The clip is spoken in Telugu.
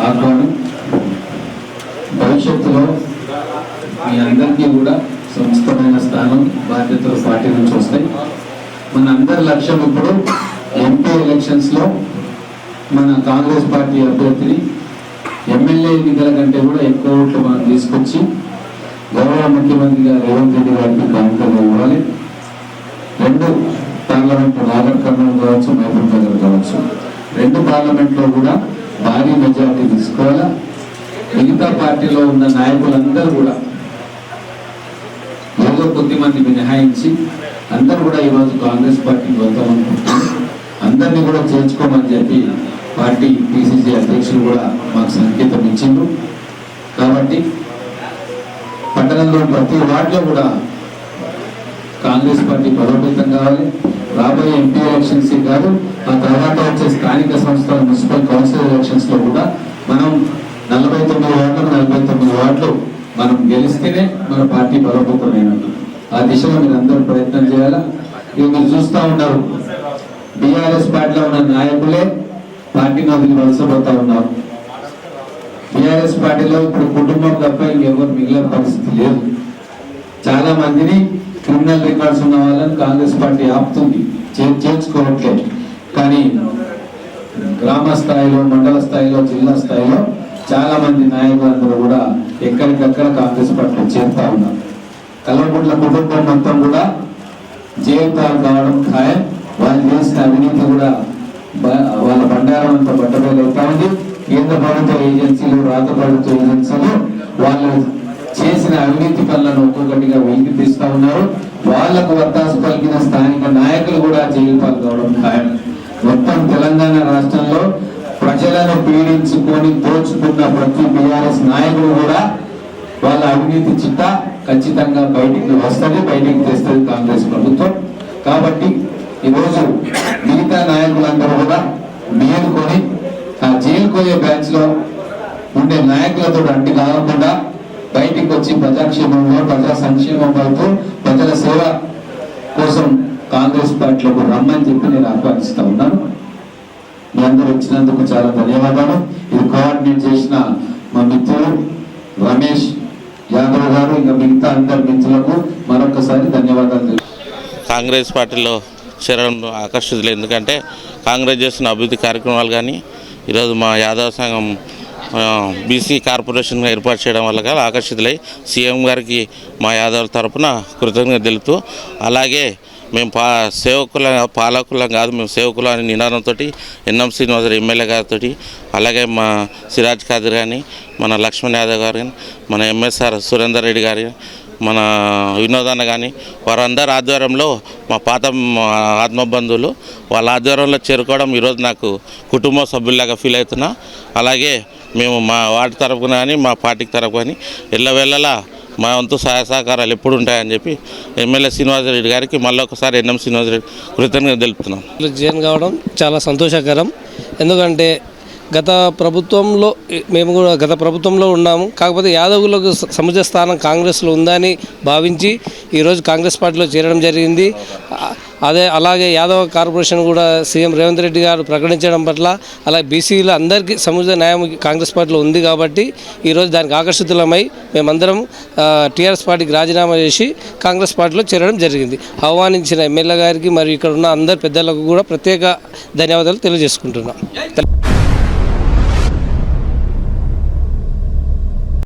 ఆహ్వానం. భవిష్యత్తులో మీ అందరికీ కూడా సంస్థమైన స్థానం బాధ్యతలు పార్టీ నుంచి వస్తాయి. మన అందరి లక్ష్యం ఇప్పుడు ఎంపీ ఎలక్షన్స్లో మన కాంగ్రెస్ పార్టీ అభ్యర్థిని ఎమ్మెల్యే ఎన్నికల కంటే కూడా ఎక్కువ ఓట్లు మనం తీసుకొచ్చి గౌరవ ముఖ్యమంత్రిగా రేవంత్ రెడ్డి గారికి బాధ్యతలు ఇవ్వాలి. రెండు పార్లమెంట్ నాగర్ కర్నూలు కావచ్చు మహబూబ్ నగర్ కావచ్చు. రెండు పార్లమెంట్లో కూడా భారీ మెజార్టీ తీసుకోవాలా? మిగతా పార్టీలో ఉన్న నాయకులందరూ కూడా ఏదో కొద్ది మంది మినహాయించి అందరూ కూడా ఈరోజు కాంగ్రెస్ పార్టీకి వెళ్తామనుకుంటున్నారు అందరినీ కూడా చేర్చుకోమని చెప్పి పార్టీ పిసిసి అధ్యక్షులు కూడా మాకు సంకేతం ఇచ్చిండ్రు. కాబట్టి పట్టణంలో ప్రతి వార్డులో కూడా కాంగ్రెస్ పార్టీ బలోపేతం కావాలి. రాబోయే ఎంపీ ఎలక్షన్స్ కాదు ఆ తర్వాత వచ్చే స్థానిక సంస్థల మున్సిపల్ కౌన్సిల్ ఎలక్షన్స్లో కూడా మనం నలభై తొమ్మిది వార్డులకు నలభై తొమ్మిది వార్డులు మనం గెలిస్తేనే మన పార్టీ బలోపేతమైనట్టు ఆ దిశలో మీరు అందరూ ప్రయత్నం చేయాలా? ఇవి మీరు చూస్తూ ఉన్నారు. బీఆర్ఎస్ పార్టీలో ఉన్న నాయకులే పార్టీని వదిలి వలసపోతా ఉన్నారు. బీఆర్ఎస్ పార్టీలో ఇప్పుడు కుటుంబం తప్ప ఇంకెవరు మిగిలిన పరిస్థితి లేదు. చాలా మందిని క్రిమినల్ రికార్డ్స్ ఉన్న వాళ్ళని కాంగ్రెస్ పార్టీ ఆపుతుంది. చేర్చుకోవట్లేదు. కానీ గ్రామ స్థాయిలో మండల స్థాయిలో జిల్లా స్థాయిలో చాలా మంది నాయకులందరూ కూడా ఎక్కడికక్కడ కాంగ్రెస్ పార్టీలో చేరుతా ఉన్నారు. కల్వకుంట్ల కుటుంబం మొత్తం కూడా జీవితాలు కావడం ఖాయం. వాళ్ళు చేసిన అవినీతి కూడా వాళ్ళ బండారం అంతా బట్టబయలవుతా ఉంది. కేంద్ర ప్రభుత్వ ఏజెన్సీలు రాత ప్రభుత్వ ఏజెన్సీలు వాళ్ళు చేసిన అవినీతి పనులను ఒక్కొక్కటిగా వెలికి తీస్తా ఉన్నారు. వాళ్ళకు వత్తాసు పలికిన స్థానిక నాయకులు కూడా జైలు పాల్గొవడం ఖాయం. మొత్తం తెలంగాణ రాష్ట్రంలో ప్రజలను పీడించుకొని దోచుకున్న ప్రతి బీఆర్ఎస్ నాయకుడు కూడా వాళ్ళ అవినీతి చిట్ట ఖచ్చితంగా బయటికి వస్తుంది బయటికి తెస్తుంది కాంగ్రెస్ ప్రభుత్వం. కాబట్టి ఈరోజు మిగతా నాయకులందరూ కూడా మేలుకొని ఆ జైలు పోయే బ్యాచ్లో ఉండే నాయకులతో అంటి కాకుండా బయటికి వచ్చి ప్రజాక్షేమంలో ప్రజా సంక్షేమం వైపు ప్రజల సేవ కోసం కాంగ్రెస్ పార్టీలోకి రమ్మని చెప్పి నేను ఆహ్వానిస్తా ఉన్నాను. మీ అందరూ వచ్చినందుకు చాలా ధన్యవాదాలు. ఇది కోఆర్డినేట్ చేసిన మా మిత్రులు రమేష్ యాదవ్ గారు ఇంకా మిగతా అందరి మిత్రులకు మరొకసారి ధన్యవాదాలు కాంగ్రెస్ పార్టీలో చేరడం ఆకర్షితులు. ఎందుకంటే కాంగ్రెస్ చేసిన అభివృద్ధి కార్యక్రమాలు కానీ ఈరోజు మా యాదవ సంఘం బీసీ కార్పొరేషన్గా ఏర్పాటు చేయడం వల్ల కానీ ఆకర్షితులై సీఎం గారికి మా యాదవ్ తరపున కృతజ్ఞత తెలుపుతూ అలాగే మేము పా సేవకుల పాలకులం కాదు మేము సేవకులు అనే నినాదంతో ఎన్ఎం శ్రీనివాసరావు ఎమ్మెల్యే గారితో అలాగే మా సిరాజ్ ఖాదర్ కానీ మన లక్ష్మణ్ యాదవ్ గారు కానీ మన ఎంఎస్ఆర్ సురేందర్ రెడ్డి గారు మన వినోదన్న కానీ వారందరి ఆధ్వర్యంలో మా పాత ఆత్మబంధువులు వాళ్ళ ఆధ్వర్యంలో చేరుకోవడం ఈరోజు నాకు కుటుంబ సభ్యులాగా ఫీల్ అవుతున్నా. అలాగే మేము మా వార్డు తరపు కానీ మా పార్టీకి తరపు కానీ ఎల్లవెల్లలా మా వంతు సహాయ సహకారాలు ఎప్పుడు ఉంటాయని చెప్పి ఎమ్మెల్యే శ్రీనివాసరెడ్డి గారికి మళ్ళీ ఒకసారి ఎన్ఎం శ్రీనివాసరెడ్డి కృతజ్ఞత తెలుపుతున్నాం. జైన్ కావడం చాలా సంతోషకరం. ఎందుకంటే గత ప్రభుత్వంలో మేము కూడా గత ప్రభుత్వంలో ఉన్నాము. కాకపోతే యాదవులకు సముజ స్థానం కాంగ్రెస్లో ఉందని భావించి ఈరోజు కాంగ్రెస్ పార్టీలో చేరడం జరిగింది. అదే అలాగే యాదవ కార్పొరేషన్ కూడా సీఎం రేవంత్ రెడ్డి గారు ప్రకటించడం పట్ల అలాగే బీసీల అందరికీ సముజ న్యాయం కాంగ్రెస్ పార్టీలో ఉంది కాబట్టి ఈరోజు దానికి ఆకర్షితులమై మేమందరం టీఆర్ఎస్ పార్టీకి రాజీనామా చేసి కాంగ్రెస్ పార్టీలో చేరడం జరిగింది. ఆహ్వానించిన ఎమ్మెల్యే గారికి మరియు ఇక్కడ ఉన్న అందరి పెద్దలకు కూడా ప్రత్యేక ధన్యవాదాలు తెలియజేసుకుంటున్నాం.